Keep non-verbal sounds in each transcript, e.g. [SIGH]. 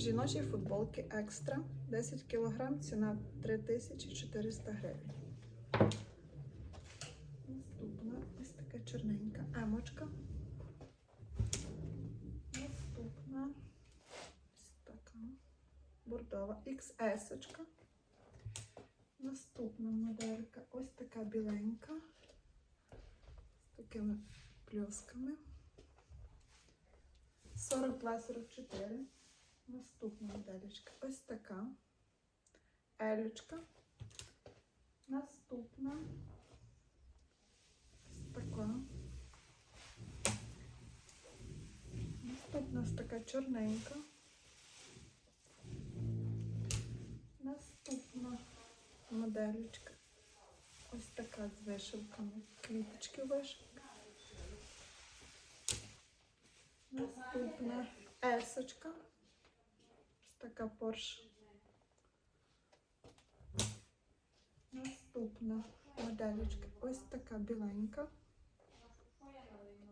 Жіночі футболки екстра 10 кг, ціна 3400 гривень. Наступна ось така чорненька емочка. Наступна ось така бордова XS. -очка. Наступна моделька ось така біленька з такими плюсками. 42-44. Наступна моделечка ось така. Елючка. Наступна ось така. Наступна ось така чорненька. Наступна моделечка. Ось така з вишивками. Квіточки вишивки. Наступна есочка. Така Порш. Наступна моделечка. Ось така біленька.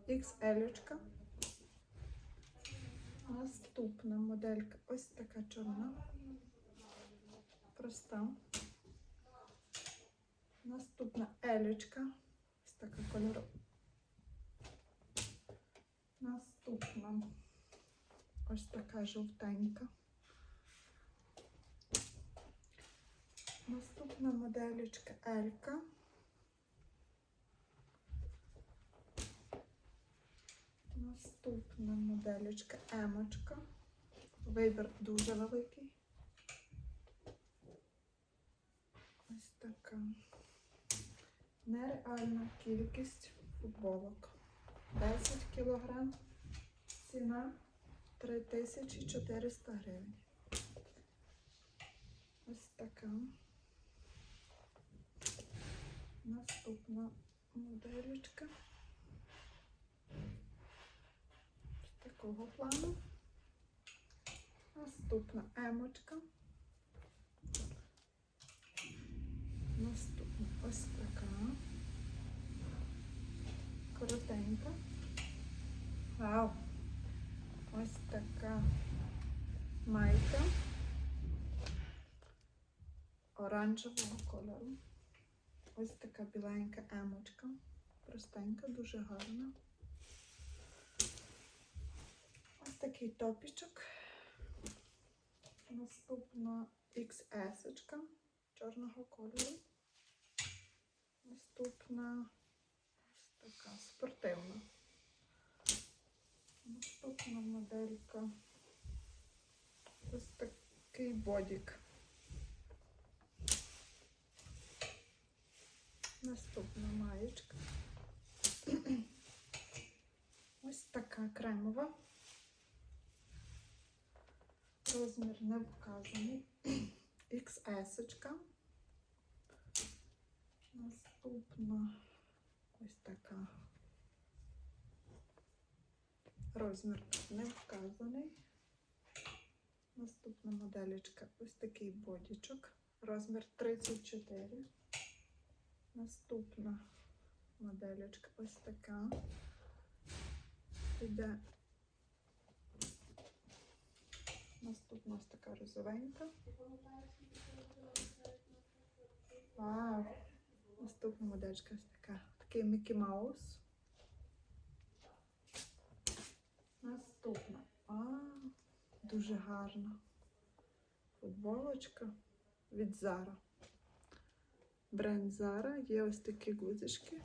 XL. Наступна моделька. Ось така чорна. Проста. Наступна елючка. Ось така кольорова. Наступна ось така жовтенька. Наступна моделечка Елька. Наступна моделечка Емочка. Вибір дуже великий. Ось така. Нереальна кількість футболок. 10 кілограм. Ціна 3400 гривень. Ось така. Наступна моделечка. Ось такого плану. Наступна емочка. Наступна ось така. Коротенька. Вау! Ось така майка оранжевого кольору. Ось така біленька емочка. Простенька, дуже гарна. Ось такий топічок. Наступна XS чорного кольору. Наступна ось така спортивна. Наступна моделька. Ось такий бодік. Наступна маєчка. [CLEARS THROAT] Ось така кремова. Розмір не вказаний. [CLEARS THROAT] XS. Наступна ось така. Розмір не вказаний. Наступна моделечка ось такий бодічок. Розмір 34. Наступна моделечка ось така. Іде наступна ось така розовенька. Вау! Наступна моделька ось така. Такий Мікі Маус. Наступна. А, дуже гарна. Футболочка від Zara. Бренд Zara. Є ось такі гудзички.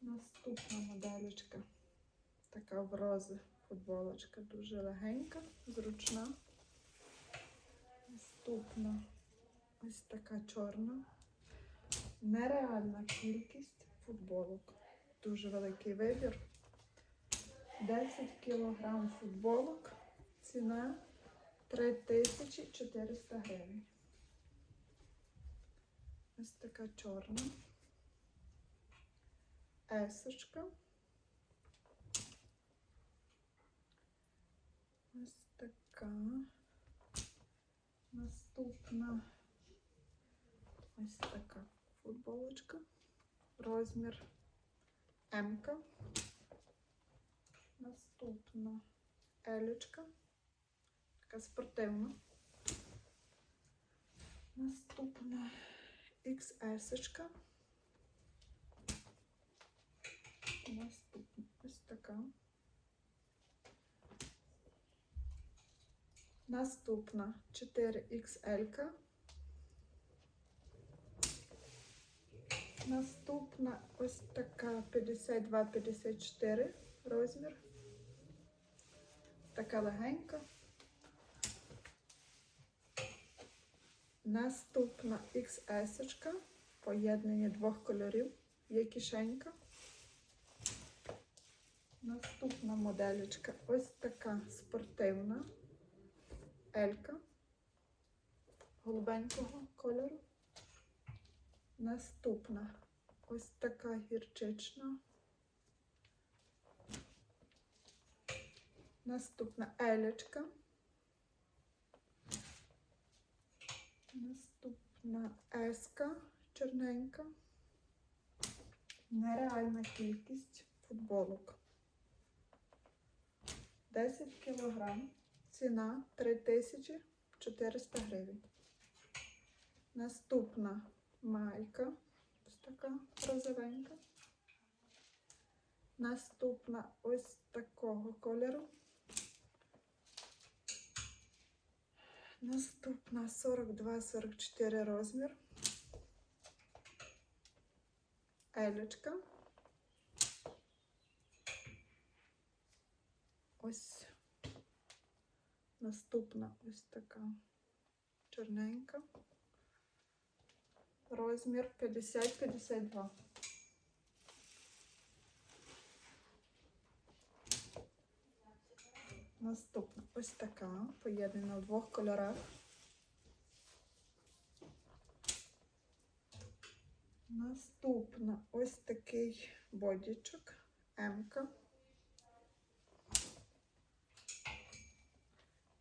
Наступна моделечка. Така в рози футболочка. Дуже легенька, зручна. Наступна ось така чорна. Нереальна кількість футболок. Дуже великий вибір. 10 кілограм футболок. Ціна 3400 гривень. Ось така чорна. Есочка. Ось така. Наступна ось така футболочка. Розмір М-ка. Наступна елючка. Така спортивна. Наступна XS. Наступна ось така. Наступна 4XL. Наступна ось така 52-54 розмір. Така легенька. Наступна XS, поєднання двох кольорів, є кишенька. Наступна моделечка ось така спортивна Елька голубенького кольору. Наступна ось така гірчична. Наступна елечка. Наступна еска чорненька. Нереальна кількість футболок. 10 кілограм. Ціна 3400 гривень. Наступна майка. Ось така розовенька. Наступна ось такого кольору. Наступна 42-44 розмір. Елечка. Ось наступна ось така чорненька. Розмір 50-52. Наступна ось така, поєднана в двох кольорах. Наступна ось такий бодічок М-ка.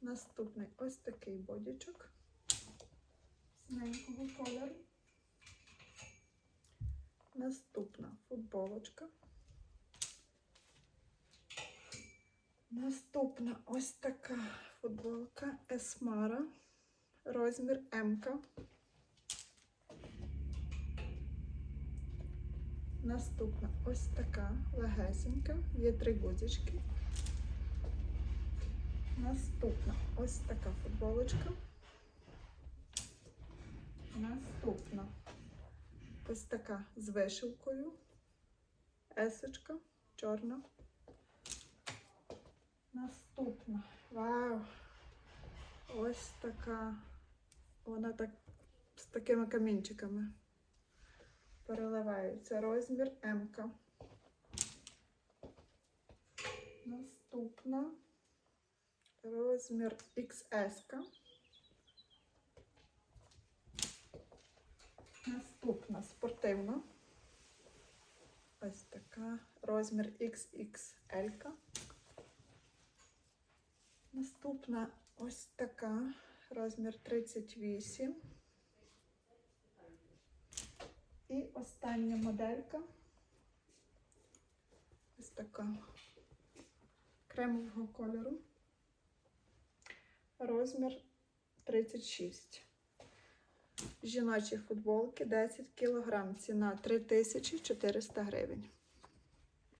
Наступний ось такий бодічок синенького кольору. Наступна футболочка. Наступна ось така футболка Есмара. Розмір М. Наступна ось така легесенька. Є три гудзички. Наступна ось така футболочка. Наступна ось така з вишивкою. Есочка чорна. Наступна. Вау! Ось така. Вона так з такими камінчиками переливається. Розмір М. -ка. Наступна. Розмір XS. -ка. Наступна спортивна. Ось така. Розмір XXL. -ка. Наступна ось така, розмір 38. І остання моделька. Ось така кремового кольору. Розмір 36. Жіночі футболки 10 кг. Ціна 3400 гривень.